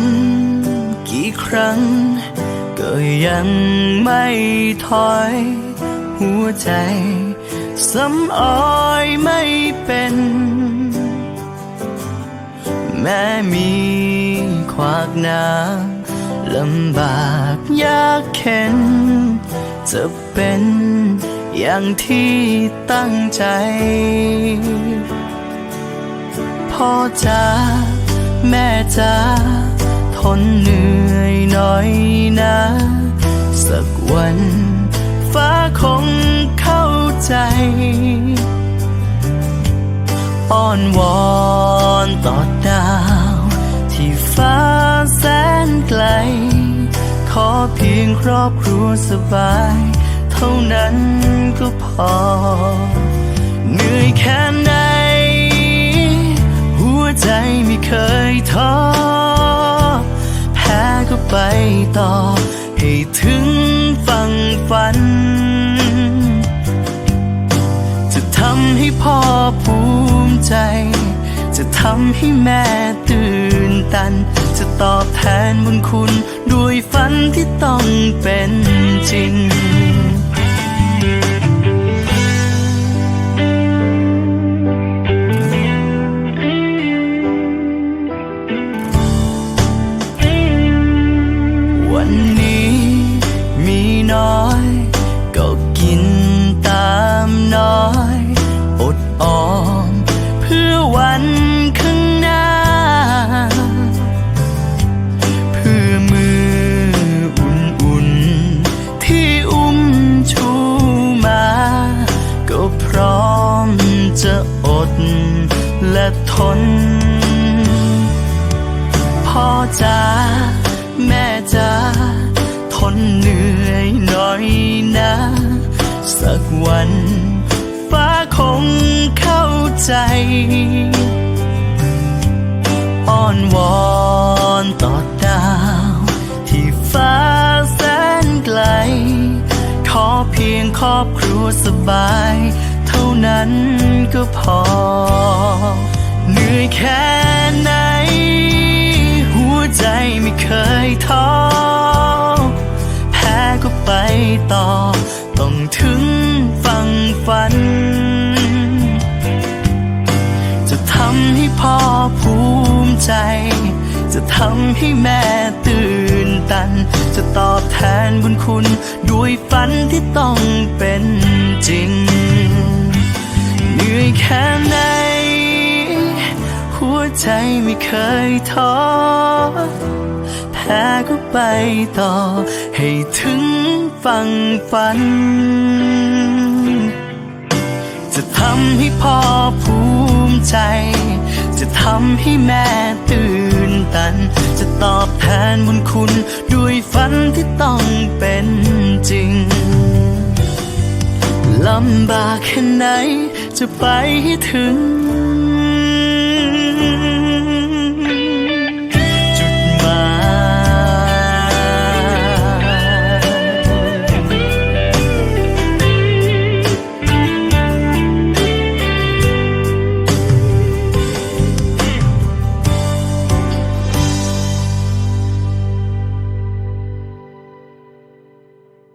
มกี่ครั้ง ก็ยังไม่ถอย หัวใจสำออยไม่เป็น แม้มีขวากน้ำลำบากยากเข็น จะเป็นอย่างที่ตั้งใจ พ่อจ๋าแม่จ๋า นเหนื่อยหน่อยนะ สักวัน ฟ้าคงเข้าใจอ้อนวอนต่อดาว ที่ฟ้าแสนไกล ขอเพียงครอบครัวสบาย เท่านั้นก็พอ เหนื่อยแค่ไหน หัวใจไม่เคยท้อ ไปต่อ ให้ถึงฝั่งฝัน จะทำให้พ่อภูมิใจ จะทำให้แม่ตื่นตัน จะตอบแทนบุญคุณด้วยฝันที่ต้องเป็นจริง จะอดและทน พ่อจ๋าแม่จ๋าทนเหนื่อยหน่อยนะ สักวันฟ้าคงเข้าใจอ้อนวอนต่อดาว ที่ฟ้าแสนไกล ขอเพียงครอบครัวสบาย นั้นก็พอ เหนื่อยแค่ไหน หัวใจไม่เคยท้อ แพ้ก็ไปต่อ ต้องถึงฝั่งฝัน จะทำให้พ่อภูมิใจ จะทำให้แม่ตื่นตัน จะตอบแทนบุญคุณ ด้วยฝันที่ต้องเป็นจริง เหนื่อยแค่ไหน หัวใจไม่เคยท้อแพ้ก็ไปต่อ ให้ถึงฝั่งฝัน จะทำให้พ่อภูมิใจ จะทำให้แม่ตื่นตัน จะตอบแทนบุญคุณ ด้วยฝันที่ต้องเป็นจริงลำบากแค่ไหน จะไปให้ถึง